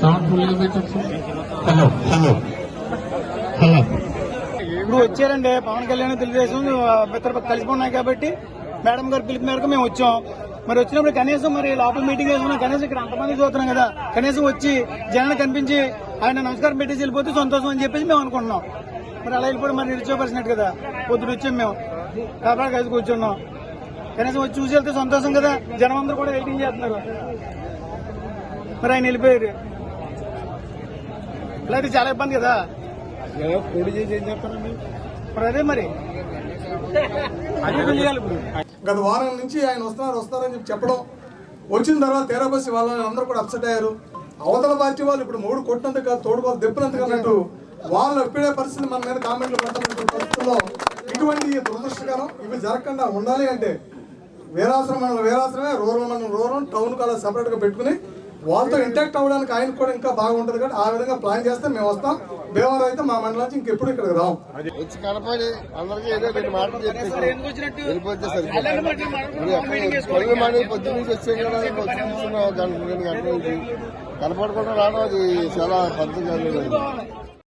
Hello hello. Hello. ఇప్పుడు వచ్చారండి. పవన్ కళ్యాణ్ తెలుగుదేశం ఇద్దరు కలిసి ఉన్నాయి కాబట్టి మేడం గారి పిలుపు మేరకు మేము వచ్చాం. మరి వచ్చినప్పుడు కనీసం మరి లోపల మీటింగ్ వేసుకున్నాం కనీసం ఇక్కడ అంతమంది చూస్తున్నాం కదా. కనీసం వచ్చి జనాన్ని కనిపించి ఆయన నమస్కారం పెట్టేసి వెళ్ళిపోతే సంతోషం అని చెప్పేసి మేము అనుకుంటున్నాం. మరి అలా వెళ్ళిపోవడం మరి నిరుచోపరిచినట్టు కదా. పొద్దున వచ్చాం మేము. కాబట్టి కలిసి కూర్చున్నాం. కనీసం వచ్చి చూసి వెళ్తే సంతోషం కదా. జనం అందరూ కూడా వెయిటింగ్ చేస్తున్నారు. మరి ఆయన వెళ్ళిపోయారు. ఇలా అయితే చాలా ఇబ్బంది కదా? పొడి చేసి ఏం చెప్తారండి మరి అదే మరి. ఇప్పుడు. గత వారం నుంచి ఆయన వస్తున్నారు వస్తారని చెప్పి చెప్పడం. వచ్చిన తర్వాత తేరాబస్సి వాళ్ళని అందరూ కూడా అప్సెట్ అయ్యారు. అవతల పార్టీ వాళ్ళు ఇప్పుడు మూడు కొట్టినందుకు కాదు తోడు వాళ్ళు దెబ్బనందుకు అన్నట్టు వాళ్ళు ఎప్పుడే పరిస్థితి మన మీద కామెంట్లు పెడుతున్నటువంటి పరిస్థితుల్లో ఇటువంటి దురదృష్టకరం ఇవి జరగకుండా ఉండాలి అంటే వీరాశ్రమం వీరాశ్రమే రూరల్ మండలం రూరల్ టౌన్ కాలేజ్ సపరేట్గా పెట్టుకుని వాళ్ళతో ఇంటాక్ట్ అవ్వడానికి ఆయన కూడా ఇంకా బాగుంటుంది కాబట్టి ఆ విధంగా ప్లాన్ చేస్తే మేము వస్తాం. భీమవరం అయితే మా మండలం నుంచి ఇంకెప్పుడు ఇక్కడికి రాం వచ్చి కనపడి అందరికీ ఏదో రెండు మాటలు చెప్పేసి ఎందుకు వచ్చినట్టు? వెళ్ళిపోతే సరిపోతుంది మనం పొద్దున్న నుంచి వచ్చే కదా వచ్చి కూర్చున్నాం. గంట రెండు గంటల నుంచి కనపడకుండా రావడం అది చాలా పద్ధతి